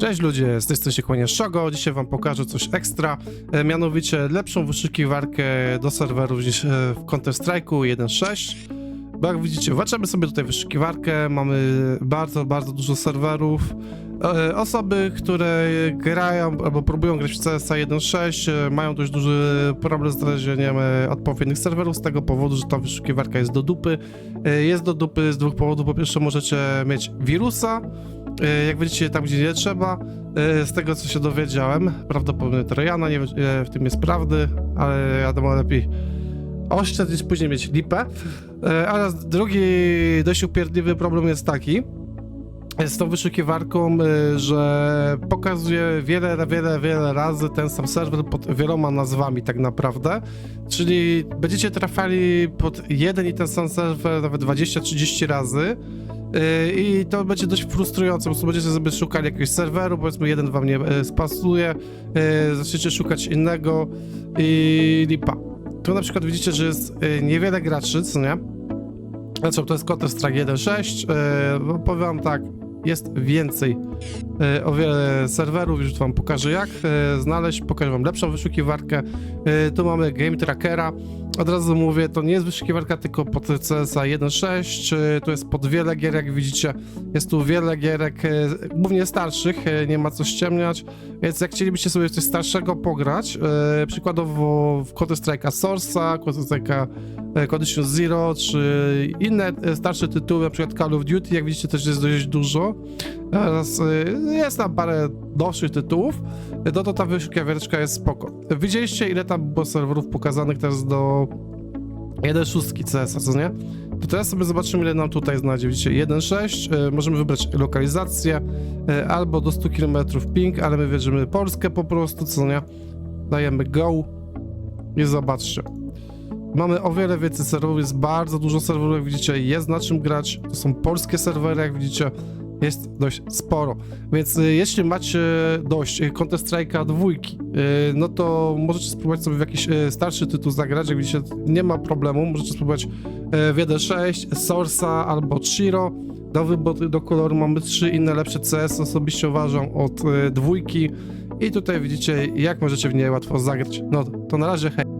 Cześć ludzie, z tej strony się kłania Szogo. Dzisiaj wam pokażę coś ekstra, e, mianowicie lepszą wyszukiwarkę do serwerów niż e, w Counter-Strike'u 1.6. Bo jak widzicie, włączamy sobie tutaj wyszukiwarkę, mamy bardzo, bardzo dużo serwerów. E, Osoby, które grają albo próbują grać w CSA 1.6 e, mają dość duży problem z znalezieniem e, odpowiednich serwerów z tego powodu, że ta wyszukiwarka jest do dupy. E, Jest do dupy z dwóch powodów. Po pierwsze możecie mieć wirusa, Jak widzicie, tam gdzie nie trzeba, e, z tego co się dowiedziałem, prawdopodobnie Trojana, nie wiem ile w tym jest prawdy, ale wiadomo lepiej oszczędź niż później mieć lipę. E, Ale drugi dość upierdliwy problem jest taki, z tą wyszukiwarką, e, że pokazuje wiele, wiele, wiele razy ten sam serwer pod wieloma nazwami tak naprawdę, czyli będziecie trafiali pod jeden i ten sam serwer nawet 20-30 razy, Yy, I to będzie dość frustrujące, prostu będziecie sobie szukali jakiegoś serweru, powiedzmy jeden wam nie e, spasuje, e, zaczniecie szukać innego i lipa. Tu na przykład widzicie, że jest e, niewiele graczy, co nie? Znaczy, to jest Counter-Strike 1.6, e, no powiem wam tak, jest więcej o wiele serwerów, już wam pokażę jak znaleźć, pokażę wam lepszą wyszukiwarkę. Tu mamy Game Trackera, od razu mówię, to nie jest wyszukiwarka tylko pod CSA 1.6, e, tu jest pod wiele gier, jak widzicie, jest tu wiele gierek, e, głównie starszych, e, nie ma co ściemniać, więc jak chcielibyście sobie coś starszego pograć, e, przykładowo w Counter-Strike'a Source'a, Counter-Strike'a e, Condition Zero, czy inne starsze tytuły, na przykład Call of Duty, jak widzicie też jest dość dużo, jest tam parę nowszych tytułów, no to ta wyszukiwareczka jest spoko. Widzieliście ile tam było serwerów pokazanych teraz do 1.6 CS, co nie? To teraz sobie zobaczymy ile nam tutaj znajdzie. Widzicie 1.6, e, możemy wybrać lokalizację e, albo do 100 km ping, ale my wierzymy Polskę po prostu, co nie? Dajemy go i zobaczcie. Mamy o wiele więcej serwerów, jest bardzo dużo serwerów, jak widzicie, jest na czym grać. To są polskie serwery, jak widzicie, jest dość sporo. Więc y, jeśli macie dość y, Counter-Strike'a dwójki, y, no to możecie spróbować sobie w jakiś y, starszy tytuł zagrać, jak widzicie, nie ma problemu. Możecie spróbować y, w 1.6, Source'a albo Chiro. Do wyboru, do koloru mamy trzy inne lepsze CS, osobiście uważam, od y, dwójki. I tutaj widzicie, jak możecie w niej łatwo zagrać. No to na razie, hej.